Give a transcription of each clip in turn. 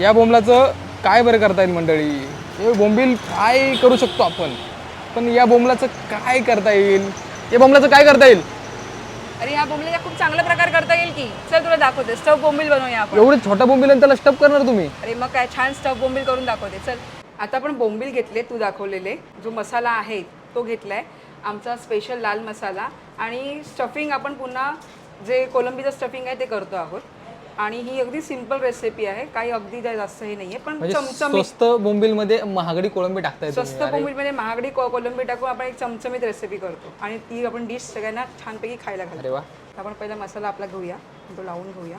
या बोंबलाचं काय बरं करता येईल मंडळी? हे बोंबील फ्राय करू शकतो आपण? पण या बोंबलाचं काय करता येईल? या बोंबलाचं काय करता येईल? अरे ह्या बोंबीलचा खूप चांगला प्रकार करता येईल की. चल तुला दाखवते. स्टफ बोंबील बनवूया आपण. एवढं छोटा बोंबील आणि त्याला स्टफ करणार तुम्ही? अरे मग काय? छान स्टफ बोंबील करून दाखवते. चल. आता आपण बोंबील घेतले तू दाखवलेले. जो मसाला आहे तो घेतलाय. आमचा स्पेशल लाल मसाला. आणि स्टफिंग आपण पुन्हा जे कोलंबीचं स्टफिंग आहे ते करतो आहोत. आणि ही अगदी सिंपल रेसिपी आहे. काही अगदी जास्त हे नाहीये पण म्हणजे चमचमीत स्वस्त बोंबीलमध्ये महागडी कोळंबी टाकता येते स्वस्त बोंबीलमध्ये महागडी को- कोलंबी टाकून आपण एक चमचमीत रेसिपी करतो. आणि ती आपण डिश सगळ्यांना छानपैकी खायला घालतो. आपण पहिला मसाला आपला घेऊया. तो लावून घेऊया.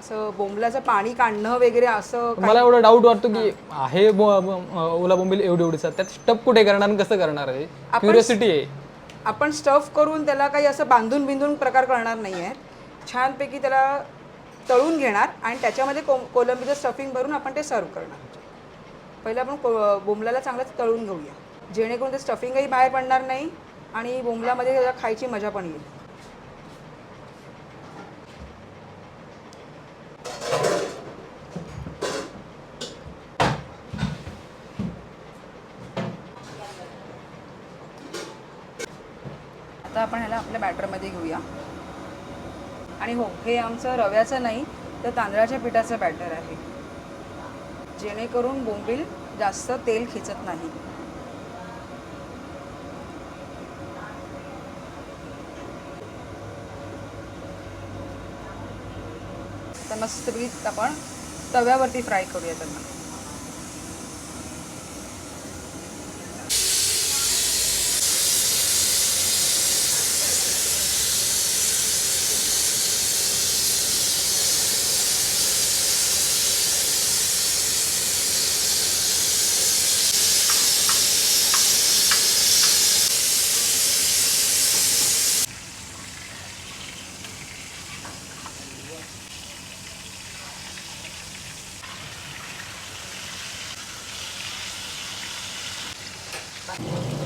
असं बोंबलाचं पाणी काढणं वगैरे असं मला एवढं डाऊट वाटतो की आहे ओला बोंबील एवढी एवढीचा त्यात स्टफ कुठे करणार आणि कसं करणार आहे? क्युरियोसिटी आहे. आपण स्टफ करून त्याला काही असं बांधून बिंधून प्रकार करणार नाही आहे छानपैकी त्याला तळून घेणार आणि त्याच्यामध्ये को कोलंबीचं स्टफिंग भरून आपण ते सर्व करणार. पहिलं आपण को बोंबलाला चांगलं तळून घेऊया. जेणेकरून ते स्टफिंगही बाहेर पडणार नाही आणि बोंबलामध्ये त्याला खायची मजा पण येईल. आता आपण ह्याला आपल्या बॅटरमध्ये घेऊया. आणि हो हे आमचं रव्याचं नाही तर तांदळाच्या पिठाचं बॅटर आहे. जेणेकरून बोंबील जास्त तेल खिचत नाही. तर मस्तपैकी आपण तव्यावरती फ्राय करूया त्यांना.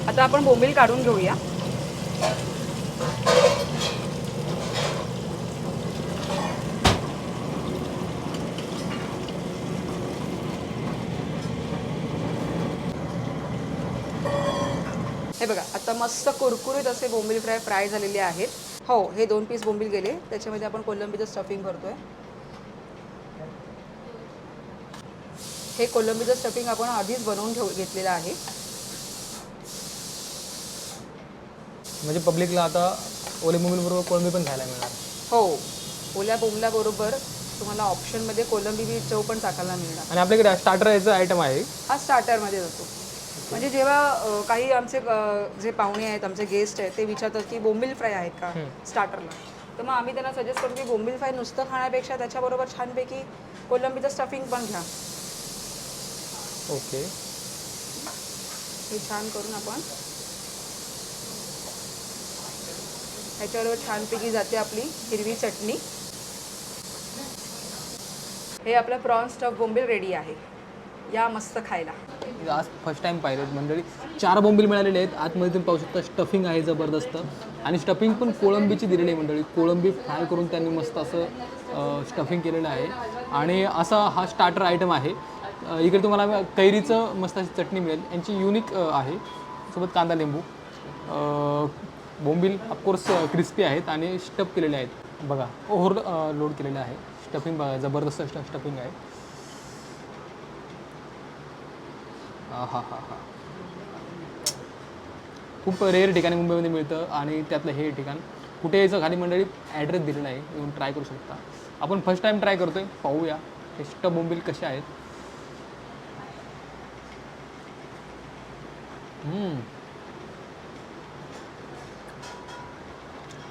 आता आपण बोंबील काढून घेऊया. हे बघा आता मस्त कुरकुरीत असे बोंबील फ्राय फ्राय झालेले आहेत. हो हे दोन पीस बोंबील गेले. त्याच्यामध्ये आपण कोलंबीचं स्टफिंग भरतोय हे कोलंबीचं स्टफिंग आपण आधीच बनवून ठेव घेतलेलं आहे. म्हणजे पब्लिकला आता ओले बोंबील बरोबर कोळंबी पण खायला मिळणार. हो. ओल्या बोंबल्याबरोबर तुम्हाला ऑप्शनमध्ये कोलंबी बी चव पण टाकायला मिळणार. आणि आपल्याकडे स्टार्टर याचं आयटम आहे. हा स्टार्टरमध्ये जातो. म्हणजे जेव्हा अ, काही आमचे अ, जे पाहुणे आहेत आमचे गेस्ट आहेत ते विचारतात की बोंबील फ्राय आहेत का स्टार्टरला तर मग आम्ही त्यांना सजेस्ट करतो की बोंबील फ्राय नुसतं खाण्यापेक्षा त्याच्याबरोबर छानपैकी कोलंबीचं स्टफिंग पण घ्या. ओके हे छान करून आपण ह्याच्याबरोबर छानपैकी जाते आपली हिरवी चटणी. हे आपलं प्रॉन्स स्टफ बोंबील रेडी आहे. या मस्त खायला. आज फर्स्ट टाइम पाहिलेत मंडळी चार बोंबील मिळालेले आहेत. आतमध्ये तुम्ही पाहू शकता स्टफिंग आहे जबरदस्त. आणि स्टफिंग पण कोळंबीची दिलेली आहे मंडळी. कोळंबी फ्राय करून त्यांनी मस्त असं स्टफिंग केलेलं आहे. आणि असा हा स्टार्टर आयटम आहे. इकडे तुम्हाला कैरीचं मस्त अशी चटणी मिळेल. यांची युनिक आहे. सोबत कांदा लिंबू. बोंबील ऑफकोर्स क्रिस्पी आहेत आणि स्टफ केलेले आहेत. बघा ओव्हर लोड केलेलं आहे. स्टफिंग बघा जबरदस्त स्टफिंग आहे. हा हा हा खूप रेअर ठिकाणी मुंबईमध्ये मिळतं आणि त्यातलं हे ठिकाण. कुठे यायचं खाली मंडळी ॲड्रेस दिलेला आहे येऊन ट्राय करू शकता. आपण फर्स्ट टाईम ट्राय करतोय पाहूया. हे स्टप बोंबील कसे आहेत.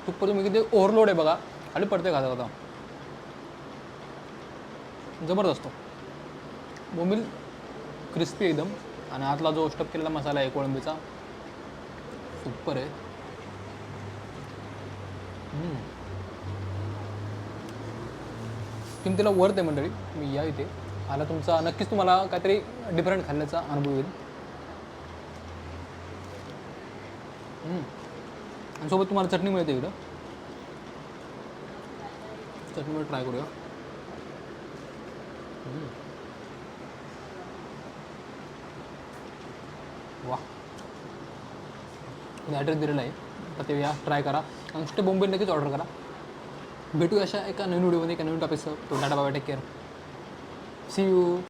हम्म. तुम्ही किती ओव्हरलोड आहे बघा. आणि पडते खाता खाता जबरदस्त. बोंबील क्रिस्पी एकदम. आणि आतला जो स्टप केलेला मसाला आहे कोळंबीचा सुपर आहे. किमतीला वर्थ आहे मंडळी मी या इथे. आला तुमचा नक्कीच तुम्हाला काहीतरी डिफरंट खाल्ल्याचा अनुभव येईल. हम्म. आणि सोबत तुम्हाला चटणी मिळते इकडं. चटणीवर ट्राय करूया. वा ॲड्रेस दिलेला आहे. तर ते या ट्राय करा. आणि नुसते बॉम्बे नक्कीच ऑर्डर करा. भेटू अशा एका नवीन व्हिडिओमध्ये एका नवीन टॉपिकसह तो डाटा बाबा टेक केअर सी यू